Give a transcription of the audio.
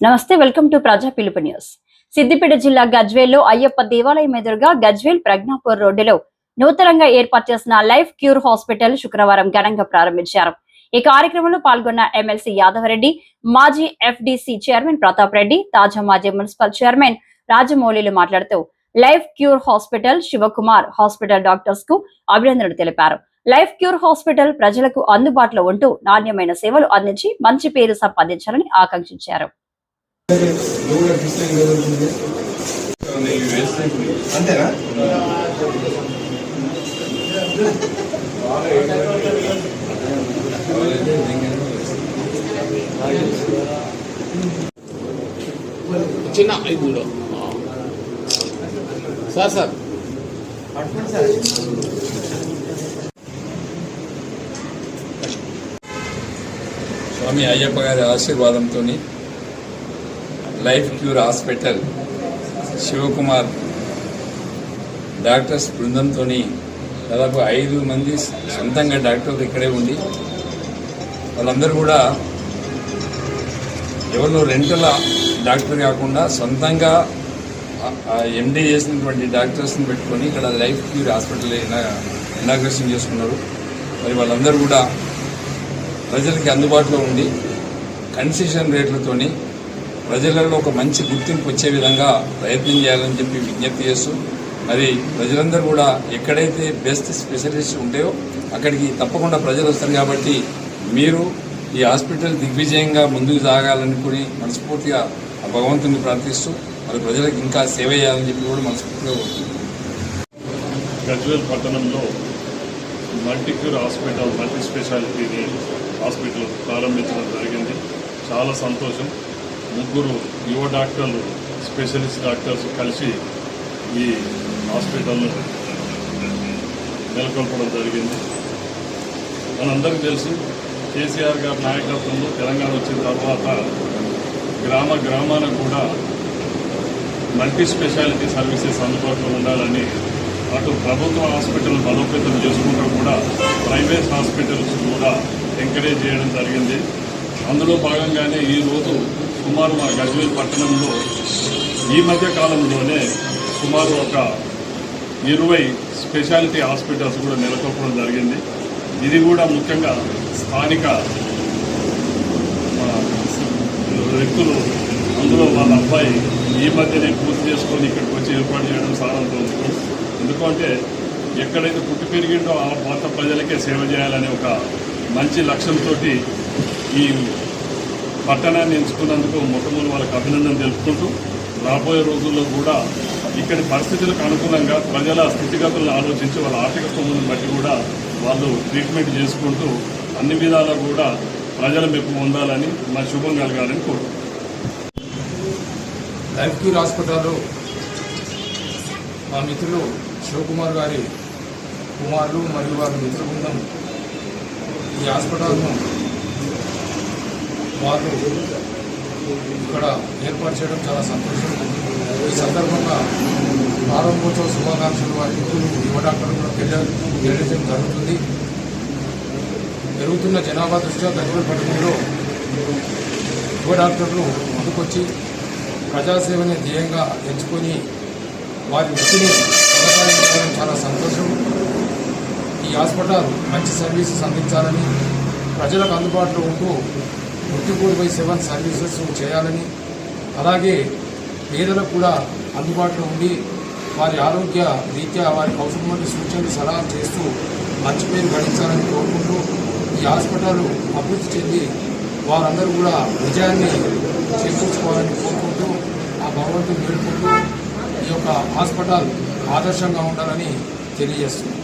నమస్తే welcome to ప్రజా పిలుపు న్యూస్. సిద్దిపేట జిల్లా గజ్వేల్లో అయ్యప్ప దేవాలయం ఎదురుగా గజ్వేల్ ప్రజ్ఞాపూర్ రోడ్డులో నూతనంగా ఏర్పాటు చేసిన లైఫ్ క్యూర్ హాస్పిటల్ శుక్రవారం ఘనంగా ప్రారంభించారు. ఈ కార్యక్రమంలో పాల్గొన్న ఎమ్మెల్సీ యాదవరెడ్డి మాజీ ఎఫ్డిసి చైర్మన్ ప్రతాప్ రెడ్డి తాజా మాజీ మున్సిపల్ చైర్మన్ రాజమౌళిలు మాట్లాడుతూ life cure hospital Shivakumar hospital డాక్టర్స్కు అభినందనలు తెలిపారు. లైఫ్ క్యూర్ హాస్పిటల్ ప్రజలకు అందుబాటులో ఉంటూ నాణ్యమైన సేవలు అందించి మంచి పేరు సంపాదించాలని ఆకాంక్షించారు. అంతేనా? చిన్న ఐదు కూడా. Sir sir. స్వామి అయ్యప్ప గారి ఆశీర్వాదంతో life cure hospital Shivakumar doctors బృందంతో దాదాపు ఐదు మంది సొంతంగా డాక్టర్లు ఇక్కడే ఉండి వాళ్ళందరూ కూడా ఎవరు రెంటల డాక్టర్ కాకుండా సొంతంగా ఎండి చేసినటువంటి డాక్టర్స్ని పెట్టుకొని ఇక్కడ లైఫ్ క్యూర్ హాస్పిటల్ ఇనాగ్రేషన్ చేసుకున్నారు. మరి వాళ్ళందరూ కూడా ప్రజలకి అందుబాటులో ఉండి కన్సెషన్ రేట్లతోని ప్రజలలో ఒక మంచి గుర్తింపు వచ్చే విధంగా ప్రయత్నం చేయాలని చెప్పి విజ్ఞప్తి చేస్తూ మరి ప్రజలందరూ కూడా ఎక్కడైతే బెస్ట్ స్పెషలిస్ట్ ఉంటాయో అక్కడికి తప్పకుండా ప్రజలు వస్తారు కాబట్టి మీరు ఈ హాస్పిటల్ దిగ్విజయంగా ముందుకు సాగాలనుకుని మనస్ఫూర్తిగా ఆ భగవంతుని ప్రార్థిస్తూ మరి ప్రజలకు ఇంకా సేవ చేయాలని చెప్పి కూడా మనస్ఫూర్తిగా కోరుతున్నాను గజ్వేల్ పట్టణంలో Multicure hospital multi speciality hospital ప్రారంభించడం జరిగింది. చాలా సంతోషం. ముగ్గురు యువ డాక్టర్లు స్పెషలిస్ట్ డాక్టర్స్ కలిసి ఈ హాస్పిటల్ను నెలకొల్పడం జరిగింది. మనందరికీ తెలుసు కేసీఆర్ గారి నాయకత్వంలో తెలంగాణ వచ్చిన తర్వాత గ్రామ గ్రామాన కూడా మల్టీ స్పెషాలిటీ సర్వీసెస్ అందుబాటులో ఉండాలని అటు ప్రభుత్వ హాస్పిటల్ బలోపేతం చేసుకుంటూ కూడా ప్రైవేట్ హాస్పిటల్స్ కూడా ఎంకరేజ్ చేయడం జరిగింది. అందులో భాగంగానే ఈరోజు సుమారు మా గజ్వేల్ పట్టణంలో ఈ మధ్య కాలంలోనే సుమారు ఒక ఇరవై స్పెషాలిటీ హాస్పిటల్స్ కూడా నెలకొల్పడం జరిగింది. ఇది కూడా ముఖ్యంగా స్థానిక వ్యక్తులు అందులో వాళ్ళ అబ్బాయి ఈ మధ్యనే పూర్తి చేసుకొని ఇక్కడికి వచ్చి ఏర్పాటు చేయడం సారంతో ఎందుకంటే ఎక్కడైతే పుట్టి పెరిగిందో ఆ పాత ప్రజలకే సేవ చేయాలనే ఒక మంచి లక్ష్యంతో ఈ పట్టణాన్ని ఎంచుకున్నందుకు మొట్టమొదటి వాళ్ళకి అభినందన తెలుపుకుంటూ రాబోయే రోజుల్లో కూడా ఇక్కడి పరిస్థితులకు అనుగుణంగా ప్రజల స్థితిగతులను ఆలోచించి వాళ్ళ ఆర్థిక స్థోమను బట్టి కూడా వాళ్ళు ట్రీట్మెంట్ చేసుకుంటూ అన్ని విధాలా కూడా ప్రజల మెప్పు పొందాలని మా శుభం కలగాలని కోరుకుంటున్నాను లైఫ్ క్యూర్ హాస్పిటల్లో మా మిత్రులు శివకుమార్ గారి కుమారులు మరియు వారి మిత్ర బృందం ఈ హాస్పిటల్ను వారు ఇక్కడ ఏర్పాటు చేయడం చాలా సంతోషం. ఈ సందర్భంగా ప్రారంభోత్సవ శుభాకాంక్షలు వారి మిత్రులు యువ డాక్టర్లు కూడా తెలియజేయడం జరుగుతుంది. పెరుగుతున్న జనాభా దృష్ట్యా దగ్గర పట్టణంలో యువ డాక్టర్లు ముందుకొచ్చి ప్రజాసేవని ధ్యేయంగా ఎంచుకొని వారి వృత్తిని కొనసాగించడం చాలా సంతోషం. ఈ హాస్పిటల్ మంచి సర్వీసెస్ అందించాలని ప్రజలకు అందుబాటులో ఉంటూ twenty four by seven services చేయాలని అలాగే పేదలకు కూడా అందుబాటులో ఉండి వారి ఆరోగ్య రీత్యా వారికి అవసరమైన సూచనలు సలహాలు చేస్తూ మంచి పేరు గడించాలని కోరుకుంటూ ఈ హాస్పిటల్ అభివృద్ధి చెంది వారందరూ కూడా విజయాన్ని చేకూర్చుకోవాలని కోరుకుంటూ ఆ భగవంతుని వేడుకుంటూ ఈ యొక్క హాస్పిటల్ ఆదర్శంగా ఉండాలని తెలియజేస్తుంది